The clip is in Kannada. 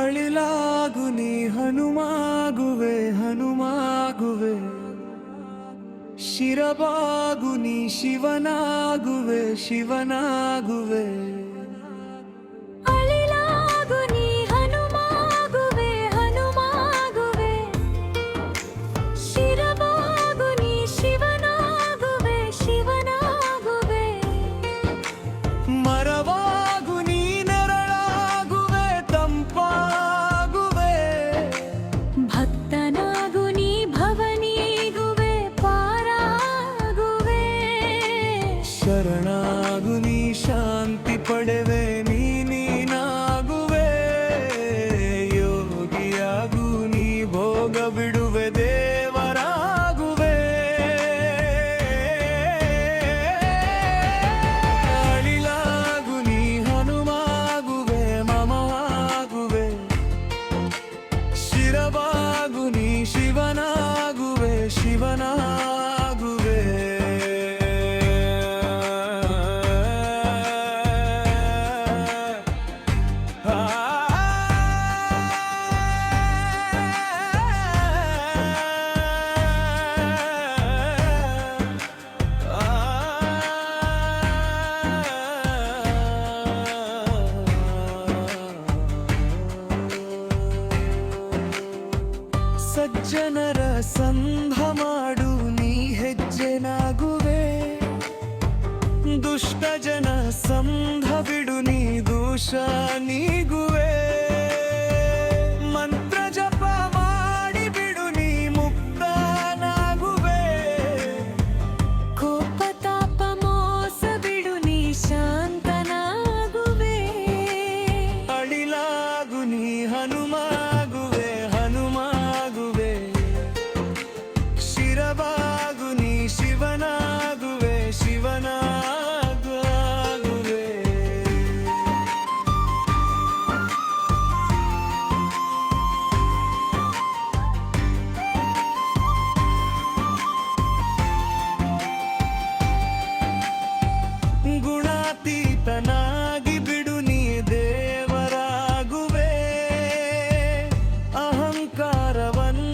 ಅಳಿಲಾಗು ನೀ ಹನುಮಾಗುವೆ ಹನುಮಾಗುವೆ. ಶಿರಬಾಗು ನೀ ಶಿವನಾಗುವೆ ಶಿವನಾಗುವೆ. ಮರವ படுவேன் ಜನರ ಸಂಧ ಮಾಡು, ನೀ ಹೆಜ್ಜೆನಾಗುವೆ. ದುಷ್ಟ ಜನ ಸಂಧ ಬಿಡು, ನೀ ದೋಷ ನೀಗುವೆ. ಮಂತ್ರ ಮಾಡಿ ಬಿಡು, ನೀ ಮುಕ್ತನಾಗುವೆ. ಕೋಪ, ತಾಪ, ಮೋಸ ಬಿಡು, ನೀ ಶಾಂತನಾಗುವೆ. ಅಳಿಲಾಗು, ನೀ ಹನುಮ கெட்டிக்காரவன்